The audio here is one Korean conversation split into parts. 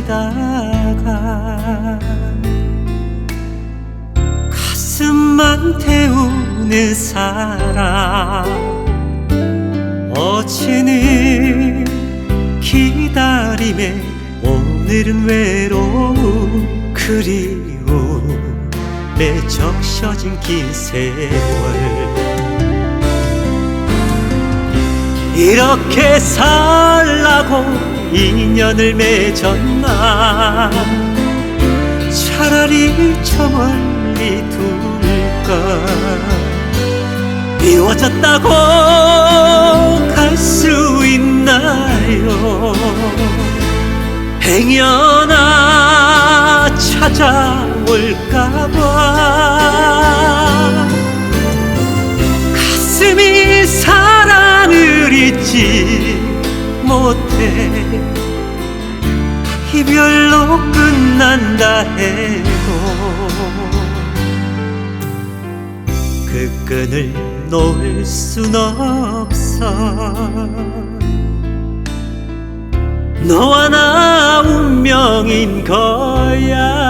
기다리다가 가슴만 태우는 사람 어제는 기다림에 오늘은 외로움 그리움에 적셔진 긴 세월. 이렇게 살라고 인연을 맺었나? 차라리 저 멀리 둘까? 미워졌다고 갈 수 있나요? 행여나 찾아올까봐 해도 그 끈을 놓을 순 없어. 너와 나 운명인 거야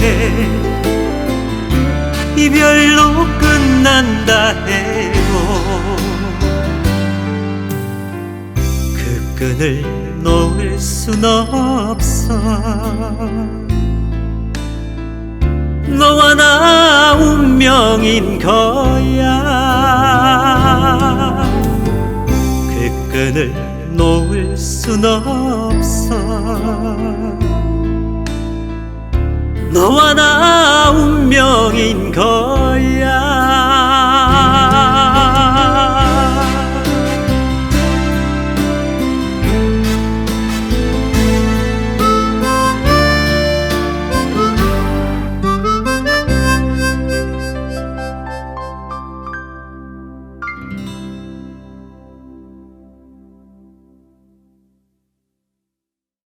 해. 이별로 끝난다 해도 그 끈을 놓을 순 없어. 너와 나 운명인 거야. 그 끈을 놓을 순 없어 너와 나 운명인 거야.